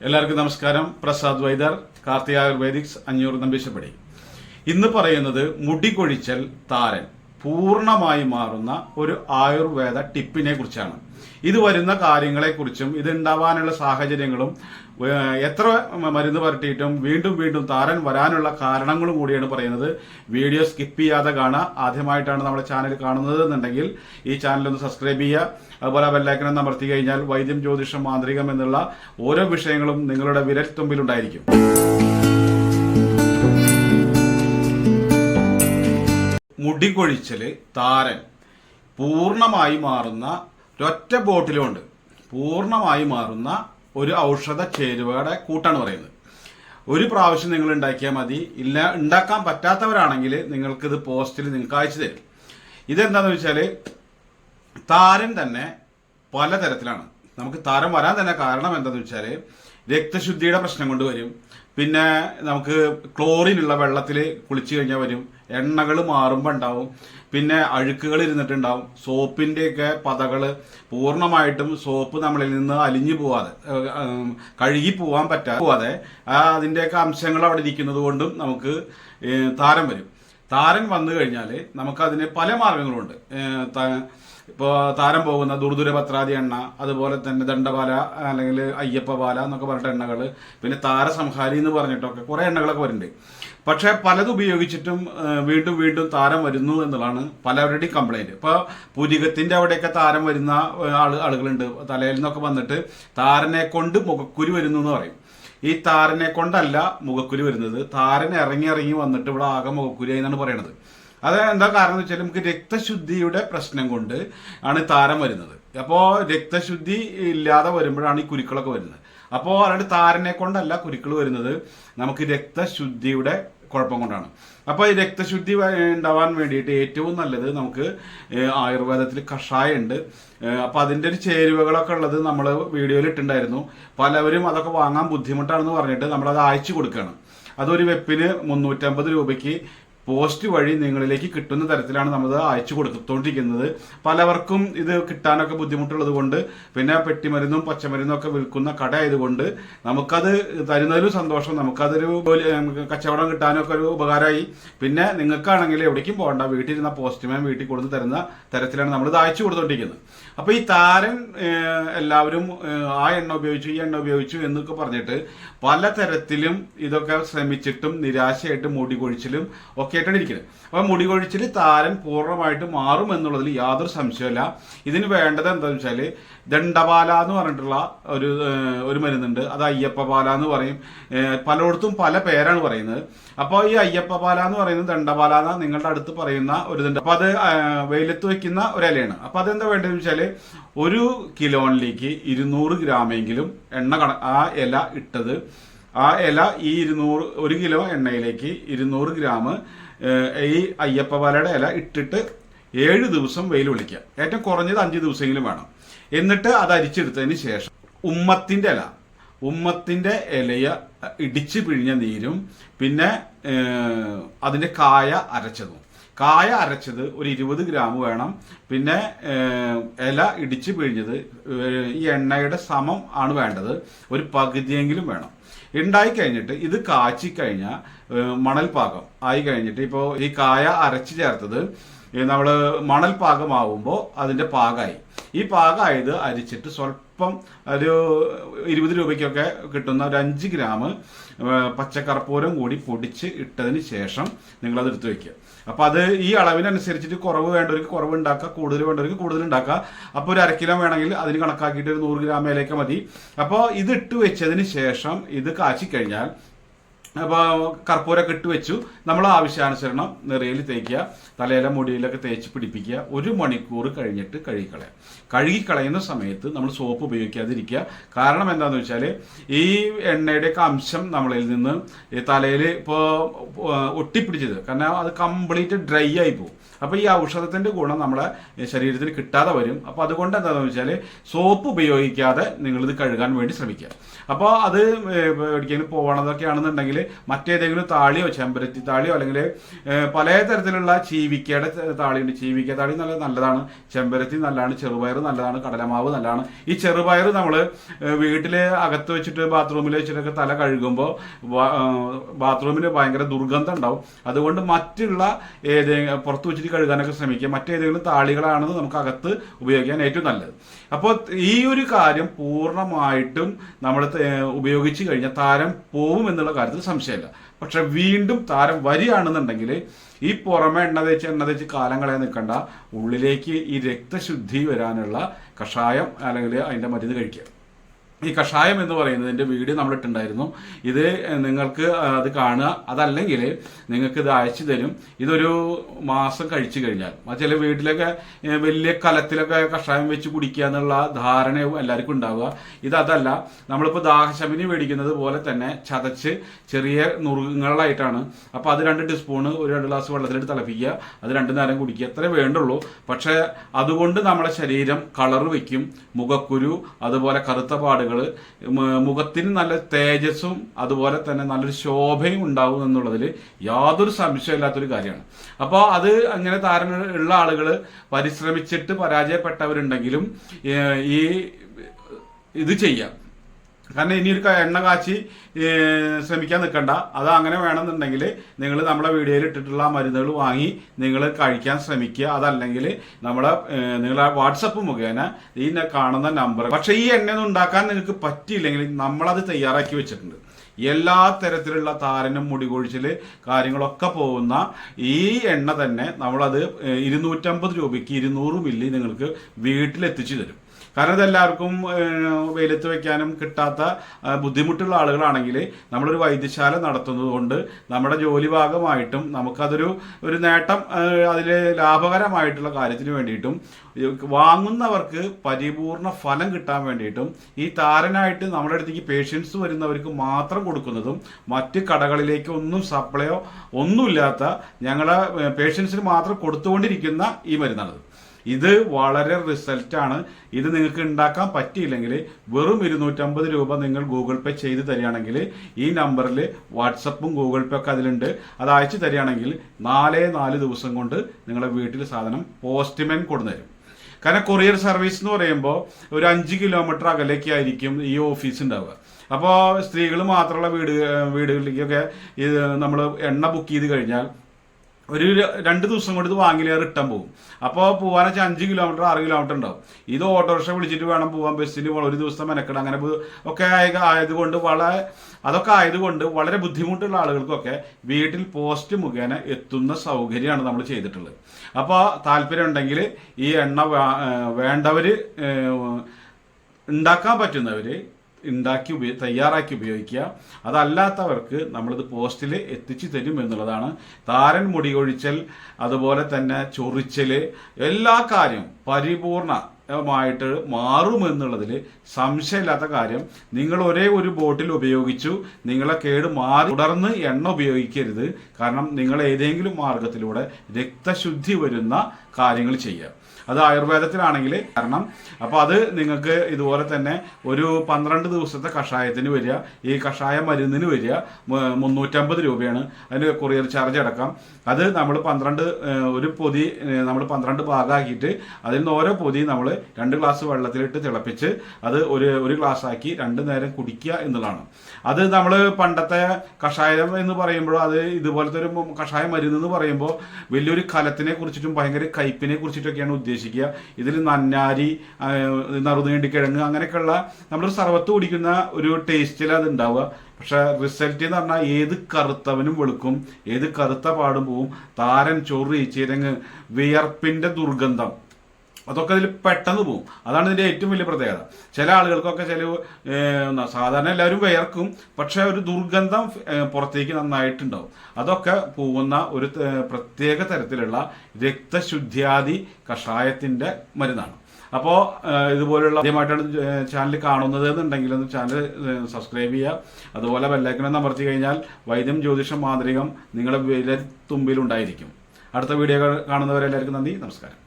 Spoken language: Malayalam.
എല്ലാവർക്കും നമസ്കാരം. പ്രസാദ് വൈദർ കാർത്തിക ആയുർവേദിക്സ് അഞ്ഞൂറ് നമ്പീശപ്പടി. ഇന്ന് പറയുന്നത് മുടി കൊഴിച്ചൽ താരൻ പൂർണമായി മാറുന്ന ഒരു ആയുർവേദ ടിപ്പിനെ കുറിച്ചാണ് ഇത് വരുന്ന കാര്യങ്ങളെക്കുറിച്ചും ഇത് ഉണ്ടാവാനുള്ള സാഹചര്യങ്ങളും എത്ര മരുന്ന് പരട്ടിയിട്ടും വീണ്ടും വീണ്ടും താരൻ വരാനുള്ള കാരണങ്ങളും കൂടിയാണ് പറയുന്നത്. വീഡിയോ സ്കിപ്പ് ചെയ്യാതെ കാണുക. ആദ്യമായിട്ടാണ് നമ്മുടെ ചാനൽ കാണുന്നത് എന്നുണ്ടെങ്കിൽ ഈ ചാനൽ ഒന്ന് സബ്സ്ക്രൈബ് ചെയ്യുക. അതുപോലെ ബെല്ലൈക്കനം അമർത്തി കഴിഞ്ഞാൽ വൈദ്യം ജ്യോതിഷം മാന്ത്രികം എന്നുള്ള ഓരോ വിഷയങ്ങളും നിങ്ങളുടെ വിരൽത്തുമ്പിൽ ഉണ്ടായിരിക്കും. മുടികൊഴിച്ചിൽ താരൻ പൂർണമായി മാറുന്ന ഒറ്റ ബോട്ടിലുമുണ്ട് പൂർണമായി മാറുന്ന ഒരു ഔഷധ ചേരുവയുടെ കൂട്ടാണ് പറയുന്നത്. ഒരു പ്രാവശ്യം നിങ്ങൾ ഉണ്ടാക്കിയാൽ മതി. ഇല്ല ഉണ്ടാക്കാൻ പറ്റാത്തവരാണെങ്കിൽ നിങ്ങൾക്കിത് പോസ്റ്റിൽ നിങ്ങൾക്ക് അയച്ചു തരും. ഇതെന്താണെന്ന് വെച്ചാൽ താരൻ തന്നെ പലതരത്തിലാണ്. നമുക്ക് താരം വരാൻ തന്നെ കാരണം എന്താണെന്ന് വെച്ചാൽ രക്തശുദ്ധിയുടെ പ്രശ്നം കൊണ്ട് വരും. പിന്നെ നമുക്ക് ക്ലോറിൻ ഉള്ള വെള്ളത്തിൽ കുളിച്ചു കഴിഞ്ഞാൽ വരും. എണ്ണകൾ മാറുമ്പോൾ ഉണ്ടാവും. പിന്നെ അഴുക്കുകൾ ഇരുന്നിട്ടുണ്ടാവും. സോപ്പിന്റെയൊക്കെ പതകൾ പൂർണമായിട്ടും സോപ്പ് നമ്മളിൽ നിന്ന് അലിഞ്ഞു പോവാതെ കഴുകി പോവാൻ പറ്റാതെ പോവാതെ ആ അതിന്റെയൊക്കെ അംശങ്ങൾ അവിടെ ഇരിക്കുന്നത് കൊണ്ടും നമുക്ക് താരം വരും. താരൻ വന്നു കഴിഞ്ഞാൽ നമുക്കതിന് പല മാർഗങ്ങളുണ്ട്. ഇപ്പോൾ താരം പോകുന്ന ദുർദുര പത്രാതി എണ്ണ അതുപോലെ തന്നെ ദണ്ഡപാല അല്ലെങ്കിൽ അയ്യപ്പപാല എന്നൊക്കെ പറഞ്ഞിട്ട് എണ്ണകൾ പിന്നെ താരസംഹാരി എന്ന് പറഞ്ഞിട്ടൊക്കെ കുറേ എണ്ണകളൊക്കെ വരുന്നുണ്ട്. പക്ഷേ പലത് ഉപയോഗിച്ചിട്ടും വീണ്ടും വീണ്ടും താരം വരുന്നു എന്നുള്ളതാണ് പലരുടെയും കംപ്ലൈന്റ് ഇപ്പോൾ പുരികത്തിന്റെ അവിടെയൊക്കെ താരം വരുന്ന ആൾ ആളുകളുണ്ട്. തലയിൽ നിന്നൊക്കെ വന്നിട്ട് താരനെ കൊണ്ട് മുഖക്കുരു വരുന്നു എന്ന് പറയും. ഈ താരനെ കൊണ്ടല്ല മുഖക്കുരു വരുന്നത്. താരൻ ഇറങ്ങി ഇറങ്ങി വന്നിട്ട് ഇവിടെ ആകെ മുഖക്കുരു എന്നാണ് പറയണത്. അത് എന്താ കാരണം വെച്ചാൽ നമുക്ക് രക്തശുദ്ധിയുടെ പ്രശ്നം കൊണ്ട് ആണ് താരം വരുന്നത്. അപ്പോൾ രക്തശുദ്ധി ഇല്ലാതെ വരുമ്പോഴാണ് ഈ കുരുക്കളൊക്കെ വരുന്നത്. അപ്പോൾ അവരുടെ താരനെ കൊണ്ടല്ല കുരുക്കൾ വരുന്നത്. നമുക്ക് രക്തശുദ്ധിയുടെ കുഴപ്പം കൊണ്ടാണ്. അപ്പോൾ ഈ രക്തശുദ്ധി ഉണ്ടാവാൻ വേണ്ടിയിട്ട് ഏറ്റവും നല്ലത് നമുക്ക് ആയുർവേദത്തിൽ കഷായം ഉണ്ട് അപ്പോൾ അതിന്റെ ഒരു ചേരുവകളൊക്കെ ഉള്ളത് നമ്മൾ വീഡിയോയിൽ ഇട്ടിട്ടുണ്ടായിരുന്നു. പലവരും അതൊക്കെ വാങ്ങാൻ ബുദ്ധിമുട്ടാണെന്ന് പറഞ്ഞിട്ട് നമ്മളത് അയച്ചു കൊടുക്കുകയാണ്. അതൊരു വെപ്പിന് മുന്നൂറ്റമ്പത് രൂപയ്ക്ക് പോസ്റ്റ് വഴി നിങ്ങളിലേക്ക് കിട്ടുന്ന തരത്തിലാണ് നമ്മൾ അയച്ചു കൊടുത്തുകൊണ്ടിരിക്കുന്നത് പലവർക്കും ഇത് കിട്ടാനൊക്കെ ബുദ്ധിമുട്ടുള്ളത് കൊണ്ട് പിന്നെ പെട്ടിമരുന്നും പച്ചമരുന്നും ഒക്കെ വിൽക്കുന്ന കട ആയതുകൊണ്ട് നമുക്കത് തരുന്നതിലും സന്തോഷം. നമുക്കതൊരു കച്ചവടം കിട്ടാനും ഒക്കെ ഒരു ഉപകാരമായി. പിന്നെ നിങ്ങൾക്കാണെങ്കിൽ എവിടേക്കും പോകണ്ട. വീട്ടിലിരുന്ന പോസ്റ്റ്മാൻ വീട്ടിൽ കൊടുത്ത് തരുന്ന തരത്തിലാണ് നമ്മൾ ഇത് അയച്ചു കൊടുത്തുകൊണ്ടിരിക്കുന്നത് അപ്പോൾ ഈ താരൻ എല്ലാവരും ആ എണ്ണ ഉപയോഗിച്ചു ഈ എണ്ണ ഉപയോഗിച്ചു എന്നൊക്കെ പറഞ്ഞിട്ട് പലതരത്തിലും ഇതൊക്കെ ശ്രമിച്ചിട്ടും നിരാശയായിട്ട് മുടി കൊഴിച്ചിലും ഒക്കെ ആയിട്ടാണ് ഇരിക്കുന്നത്. അപ്പോൾ മുടി കൊഴിച്ചിൽ താരൻ പൂർണമായിട്ട് മാറും എന്നുള്ളതിൽ യാതൊരു സംശയമില്ല ഇതിന് വേണ്ടത് എന്താണെന്ന് വെച്ചാൽ ദണ്ഡപാല എന്ന് പറഞ്ഞിട്ടുള്ള ഒരു ഒരു മരുന്നുണ്ട്. അത് അയ്യപ്പ പാല എന്ന് പറയും. പലയിടത്തും പല പേരാണ് പറയുന്നത്. അപ്പോൾ ഈ അയ്യപ്പ പാല എന്ന് പറയുന്നത് ദണ്ഡപാല എന്ന നിങ്ങളുടെ അടുത്ത് പറയുന്ന ഒരു ഇതുണ്ട് അപ്പോൾ അത് വെയിലത്ത് വെക്കുന്ന ഒരു ഇലയാണ്. അപ്പോൾ അതെന്താ വേണ്ടതെന്ന് വെച്ചാൽ ഒരു കിലോണിലേക്ക് ഇരുന്നൂറ് ഗ്രാമെങ്കിലും എണ്ണ കണ ആ ഇല ഇട്ടത് ആ ഇല ഈ ഇരുന്നൂറ് ഒരു കിലോ എണ്ണയിലേക്ക് ഇരുന്നൂറ് ഗ്രാം ഈ അയ്യപ്പപാലയുടെ ഇല ഇട്ടിട്ട് ഏഴ് ദിവസം വെയിൽ വിളിക്കുക ഏറ്റവും കുറഞ്ഞത് അഞ്ച് ദിവസമെങ്കിലും വേണം. എന്നിട്ട് അത് അരിച്ചെടുത്തതിന് ശേഷം ഉമ്മത്തിന്റെ ഇല. ഉമ്മത്തിന്റെ ഇലയ ഇടിച്ച് പിഴിഞ്ഞ നീരും പിന്നെ അതിന്റെ കായ അരച്ചതും. കായ അരച്ചത് ഒരു ഇരുപത് ഗ്രാം വേണം. പിന്നെ ഇല ഇടിച്ച് പിഴിഞ്ഞത് ഈ എണ്ണയുടെ സമം ആണ് വേണ്ടത്. ഒരു പകുതിയെങ്കിലും വേണം. ഉണ്ടായി കഴിഞ്ഞിട്ട് ഇത് കാച്ചി കഴിഞ്ഞാൽ മണൽപാകം ആയി കഴിഞ്ഞിട്ട് ഇപ്പോൾ ഈ കായ അരച്ച് ചേർത്തത് നമ്മൾ മണൽ പാകമാവുമ്പോൾ അതിന്റെ പാകമായി ഈ പാകമായത് അരിച്ചിട്ട് സ്വല്പം ഒരു ഇരുപത് രൂപയ്ക്കൊക്കെ കിട്ടുന്ന ഒരു അഞ്ച് ഗ്രാം പച്ചക്കർപ്പൂരം കൂടി പൊടിച്ച് ഇട്ടതിന് ശേഷം നിങ്ങളത് എടുത്തു വയ്ക്കുക അപ്പോൾ അത് ഈ അളവിനനുസരിച്ചിട്ട് കുറവ് വേണ്ടവർക്ക് കുറവ് ഉണ്ടാക്കുക കൂടുതൽ വേണ്ടവർക്ക് കൂടുതൽ ഉണ്ടാക്കുക. അപ്പോൾ ഒരു അരക്കിലോ കിലോ വേണമെങ്കിൽ അതിന് കണക്കാക്കിയിട്ട് ഒരു നൂറ് ഗ്രാമയിലേക്ക് മതി. അപ്പോൾ ഇത് ഇട്ട് വെച്ചതിന് ശേഷം ഇത് കാച്ചി കഴിഞ്ഞാൽ അപ്പോൾ കർപ്പൂരമൊക്കെ ഇട്ട് വെച്ചു. നമ്മൾ ആവശ്യാനുസരണം നിറയിൽ തേക്കുക. തലയിലെ മുടിയിലൊക്കെ തേച്ച് പിടിപ്പിക്കുക. ഒരു മണിക്കൂർ കഴിഞ്ഞിട്ട് കഴുകിക്കളയാം കഴുകിക്കളയുന്ന സമയത്ത് നമ്മൾ സോപ്പ് ഉപയോഗിക്കാതിരിക്കുക. കാരണം എന്താണെന്ന് വെച്ചാൽ ഈ എണ്ണയുടെയൊക്കെ അംശം നമ്മളിൽ നിന്ന് ഈ തലയിൽ ഇപ്പോൾ ഒട്ടിപ്പിടിച്ചത്. കാരണം അത് കംപ്ലീറ്റ് ഡ്രൈ ആയി പോകും അപ്പോൾ ഈ ഔഷധത്തിന്റെ ഗുണം നമ്മളെ ശരീരത്തിൽ കിട്ടാതെ വരും. അപ്പോൾ അതുകൊണ്ട് എന്താണെന്ന് വെച്ചാൽ സോപ്പ് ഉപയോഗിക്കാതെ നിങ്ങളിത് കഴുകാൻ വേണ്ടി ശ്രമിക്കുക. അപ്പോൾ അത് എവിടേക്കെങ്കിലും പോകണതൊക്കെ ആണെന്നുണ്ടെങ്കിൽ മറ്റേതെങ്കിലും താളിയോ ചെമ്പരത്തി താളിയോ അല്ലെങ്കിൽ പല തരത്തിലുള്ള ചീവിക്കയുടെ താളിയുണ്ട്. ചീവിക്ക താളി നല്ല നല്ലതാണ്. ചെമ്പരത്തി നല്ലതാണ്. ചെറുപയർ നല്ലതാണ്. കടലമാവ് നല്ലതാണ്. ഈ ചെറുപയർ നമ്മൾ വീട്ടിൽ അകത്ത് വെച്ചിട്ട് ബാത്റൂമിൽ വെച്ചിട്ടൊക്കെ തല കഴുകുമ്പോൾ ബാത്റൂമിന് ഭയങ്കര ദുർഗന്ധം ഉണ്ടാവും. അതുകൊണ്ട് മറ്റുള്ള ഏതെങ്കിലും പുറത്ത് വെച്ചിട്ട് കഴുകാനൊക്കെ ശ്രമിക്കുക. മറ്റേതെങ്കിലും താളികളാണെന്ന് നമുക്ക് അകത്ത് ഉപയോഗിക്കാൻ ഏറ്റവും നല്ലത്. അപ്പോൾ ഈ ഒരു കാര്യം പൂർണമായിട്ടും നമ്മൾ ഉപയോഗിച്ച് കഴിഞ്ഞാൽ താരം പോവും എന്നുള്ള കാര്യത്തിൽ സംശയമില്ല. പക്ഷെ വീണ്ടും താരം വരികയാണെന്നുണ്ടെങ്കിൽ ഈ പുറമെ എണ്ണ തേച്ച് എണ്ണ തേച്ച് കാലം കളയാൻ നിൽക്കണ്ട. ഉള്ളിലേക്ക് ഈ രക്തശുദ്ധി വരാനുള്ള കഷായം അല്ലെങ്കിൽ അതിന്റെ മരുന്ന് കഴിക്കുക. ഈ കഷായം എന്ന് പറയുന്നതിന്റെ വീഡിയോ നമ്മൾ ഇട്ടുണ്ടായിരുന്നു ഇത് നിങ്ങൾക്ക് അത് കാണുക. അതല്ലെങ്കിൽ നിങ്ങൾക്ക് ഇത് അയച്ചു തരും. ഇതൊരു മാസം കഴിച്ചു കഴിഞ്ഞാൽ. ചില വീട്ടിലൊക്കെ വലിയ കലത്തിലൊക്കെ കഷായം വെച്ച് കുടിക്കുക എന്നുള്ള ധാരണയും എല്ലാവർക്കും ഉണ്ടാവുക. ഇത് അതല്ല നമ്മളിപ്പോൾ ദാഹശമിനി മേടിക്കുന്നത് പോലെ തന്നെ ചതച്ച് ചെറിയ നുറുങ്ങുകളായിട്ടാണ്. അപ്പോൾ അത് രണ്ട് ടീസ്പൂണ് ഒരു രണ്ട് ഗ്ലാസ് വെള്ളത്തിലിട്ട് തിളപ്പിക്കുക. അത് രണ്ട് നേരം കുടിക്കുക. അത്രേ വേണ്ടുള്ളൂ. പക്ഷേ അതുകൊണ്ട് നമ്മുടെ ശരീരം കളർ വയ്ക്കും മുഖക്കുരു അതുപോലെ കറുത്ത പാടുകൾ മുഖത്തിന് നല്ല തേജസ്സും അതുപോലെ തന്നെ നല്ലൊരു ശോഭയും ഉണ്ടാവും എന്നുള്ളതിൽ യാതൊരു സംശയമില്ലാത്തൊരു കാര്യമാണ്. അപ്പോൾ അത് അങ്ങനെ താരങ്ങൾ ഉള്ള ആളുകൾ പരിശ്രമിച്ചിട്ട് പരാജയപ്പെട്ടവരുണ്ടെങ്കിലും ഈ ഇത് ചെയ്യാം. കാരണം ഇനി ഒരു എണ്ണ കാച്ചി ശ്രമിക്കാൻ നിൽക്കണ്ട അത് അങ്ങനെ വേണമെന്നുണ്ടെങ്കിൽ നിങ്ങൾ നമ്മുടെ വീഡിയോയിൽ ഇട്ടിട്ടുള്ള മരുന്നുകൾ വാങ്ങി നിങ്ങൾ കഴിക്കാൻ ശ്രമിക്കുക. അതല്ലെങ്കിൽ നമ്മുടെ നിങ്ങളെ വാട്സപ്പ് മുഖേന ഈ കാണുന്ന നമ്പർ. പക്ഷേ ഈ എണ്ണ ഉണ്ടാക്കാൻ നിങ്ങൾക്ക് പറ്റിയില്ലെങ്കിൽ നമ്മളത് തയ്യാറാക്കി വെച്ചിട്ടുണ്ട്. എല്ലാ തരത്തിലുള്ള താരനും മുടി കൊഴിച്ചിൽ കാര്യങ്ങളൊക്കെ പോകുന്ന ഈ എണ്ണ തന്നെ നമ്മളത് ഇരുന്നൂറ്റമ്പത് രൂപയ്ക്ക് ഇരുന്നൂറ് മില്ലി നിങ്ങൾക്ക് വീട്ടിലെത്തിച്ചു തരും. കാരണം ഇതെല്ലാവർക്കും വെയിലത്ത് വെക്കാനും കിട്ടാത്ത ബുദ്ധിമുട്ടുള്ള ആളുകളാണെങ്കിൽ നമ്മളൊരു വൈദ്യശാല നടത്തുന്നത് കൊണ്ട് നമ്മുടെ ജോലി ഭാഗമായിട്ടും നമുക്കതൊരു ഒരു നേട്ടം അതിൽ ലാഭകരമായിട്ടുള്ള കാര്യത്തിന് വേണ്ടിയിട്ടും വാങ്ങുന്നവർക്ക് പരിപൂർണ ഫലം കിട്ടാൻ വേണ്ടിയിട്ടും ഈ താരനായിട്ട് നമ്മുടെ അടുത്തേക്ക് പേഷ്യൻസ് വരുന്നവർക്ക് മാത്രം കൊടുക്കുന്നതും മറ്റ് കടകളിലേക്ക് ഒന്നും സപ്ലൈയോ ഒന്നുമില്ലാത്ത ഞങ്ങളെ പേഷ്യൻസിന് മാത്രം കൊടുത്തുകൊണ്ടിരിക്കുന്ന ഈ മരുന്നാണിത്. ഇത് വളരെ റിസൾട്ടാണ് ഇത് നിങ്ങൾക്ക് ഉണ്ടാക്കാൻ പറ്റിയില്ലെങ്കിൽ വെറും ഇരുന്നൂറ്റമ്പത് രൂപ നിങ്ങൾ ഗൂഗിൾ പേ ചെയ്ത് തരികയാണെങ്കിൽ ഈ നമ്പറിൽ വാട്സപ്പും ഗൂഗിൾ പേ ഒക്കെ അതിലുണ്ട്. അത് അയച്ചു തരികയാണെങ്കിൽ നാലേ നാല് ദിവസം കൊണ്ട് നിങ്ങളുടെ വീട്ടിൽ സാധനം പോസ്റ്റ്മാൻ കൊണ്ടുതരും കാരണം കൊറിയർ സർവീസ് എന്ന് പറയുമ്പോൾ ഒരു അഞ്ച് കിലോമീറ്റർ അകലേക്കായിരിക്കും ഈ ഓഫീസ് ഉണ്ടാവുക അപ്പോൾ സ്ത്രീകൾ മാത്രമുള്ള വീട് വീടുകളിലേക്കൊക്കെ ഇത് നമ്മൾ എണ്ണ ബുക്ക് ചെയ്ത് കഴിഞ്ഞാൽ ഒരു രണ്ട് ദിവസം കൊണ്ട് ഇത് വാങ്ങില്ല റിട്ടേൺ പോകും. അപ്പോൾ വെച്ചാൽ അഞ്ച് കിലോമീറ്റർ ആറ് കിലോമീറ്റർ ഉണ്ടാവും. ഇത് ഓട്ടോറിക്ഷ വിളിച്ചിട്ട് വേണം പോകാൻ ബസ്സിന് പോകണം ഒരു ദിവസം മെനക്കെടാം അങ്ങനെ ഒക്കെ ആയ- ആയതുകൊണ്ട് വളരെ അതൊക്കെ ആയതുകൊണ്ട് വളരെ ബുദ്ധിമുട്ടുള്ള ആളുകൾക്കൊക്കെ വീട്ടിൽ പോസ്റ്റ് മുഖേന എത്തുന്ന സൗകര്യമാണ് നമ്മൾ ചെയ്തിട്ടുള്ളത്. അപ്പോൾ താല്പര്യം ഉണ്ടെങ്കിൽ ഈ എണ്ണ വേണ്ടവർ ഉണ്ടാക്കാൻ പറ്റുന്നവർ ഉണ്ടാക്കി തയ്യാറാക്കി ഉപയോഗിക്കുക. അതല്ലാത്തവർക്ക് നമ്മളിത് പോസ്റ്റിൽ എത്തിച്ചു തരും എന്നുള്ളതാണ്. താരൻ മുടികൊഴിച്ചൽ അതുപോലെ തന്നെ ചൊറിച്ചൽ എല്ലാ കാര്യവും പരിപൂർണമായിട്ട് മാറുമെന്നുള്ളതിൽ സംശയമില്ലാത്ത കാര്യം. നിങ്ങൾ ഒരേ ഒരു ബോട്ടിൽ ഉപയോഗിച്ചു നിങ്ങളെ കേട് മാറി തുടർന്ന് എണ്ണ ഉപയോഗിക്കരുത്. കാരണം നിങ്ങൾ ഏതെങ്കിലും മാർഗത്തിലൂടെ രക്തശുദ്ധി വരുന്ന കാര്യങ്ങൾ ചെയ്യുക. അത് ആയുർവേദത്തിലാണെങ്കിൽ കാരണം അപ്പോൾ അത് നിങ്ങൾക്ക് ഇതുപോലെ തന്നെ ഒരു പന്ത്രണ്ട് ദിവസത്തെ കഷായത്തിന് വരിക ഈ കഷായ മരുന്നിന് വരിക മുന്നൂറ്റമ്പത് രൂപയാണ് അതിന് കൊറിയർ ചാർജ് അടക്കാം. അത് നമ്മൾ പന്ത്രണ്ട് ഒരു പൊതി നമ്മൾ പന്ത്രണ്ട് ഭാഗമാക്കിയിട്ട് അതിൽ നിന്ന് ഓരോ പൊതി നമ്മൾ രണ്ട് ഗ്ലാസ് വെള്ളത്തിലിട്ട് തിളപ്പിച്ച് അത് ഒരു ഒരു ഗ്ലാസ് ആക്കി രണ്ട് നേരം കുടിക്കുക എന്നുള്ളതാണ്. അത് നമ്മൾ പണ്ടത്തെ കഷായം എന്ന് പറയുമ്പോൾ അത് ഇതുപോലത്തെ ഒരു കഷായ മരുന്ന് എന്ന് പറയുമ്പോൾ വലിയൊരു കലത്തിനെ കുറിച്ചിട്ടും ഭയങ്കര കയ്പിനെ കുറിച്ചിട്ടൊക്കെയാണ് ഉദ്ദേശിക്കുക ഇതിൽ നന്നാരി നറുനീണ്ടി നറുനീണ്ടിക്കിഴങ്ങ് അങ്ങനെയൊക്കെയുള്ള നമ്മളൊരു സർവത്ത് കുടിക്കുന്ന ഒരു ടേസ്റ്റിൽ അത് ഉണ്ടാവുക പക്ഷെ റിസൾട്ട് എന്ന് പറഞ്ഞാൽ ഏത് കറുത്തവനും വെളുക്കും ഏത് കറുത്ത പാടും പോവും. താരൻ ചൊറി ചിരങ്ങ് വിയർപ്പിന്റെ ദുർഗന്ധം. അതൊക്കെ അതിൽ പെട്ടെന്ന് പോകും അതാണ് ഇതിന്റെ ഏറ്റവും വലിയ പ്രത്യേകത. ചില ആളുകൾക്കൊക്കെ ചില സാധാരണ എല്ലാവരും വിയർക്കും പക്ഷെ ഒരു ദുർഗന്ധം പുറത്തേക്ക് നന്നായിട്ടുണ്ടാവും. അതൊക്കെ പോകുന്ന ഒരു പ്രത്യേക തരത്തിലുള്ള രക്തശുദ്ധ്യാദി കഷായത്തിന്റെ മരുന്നാണ്. അപ്പോൾ ഇതുപോലുള്ള ആദ്യമായിട്ടാണ് ചാനൽ കാണുന്നത് എന്നുണ്ടെങ്കിൽ ഒന്ന് ചാനൽ സബ്സ്ക്രൈബ് ചെയ്യുക. അതുപോലെ ബെല്ലൈക്കൺ അമർത്തി കഴിഞ്ഞാൽ വൈദ്യം ജ്യോതിഷം മാന്ത്രികം നിങ്ങളുടെ വിരൽ തുമ്പിലുണ്ടായിരിക്കും അടുത്ത വീഡിയോ കാണുന്നവരെല്ലാവർക്കും നന്ദി നമസ്കാരം.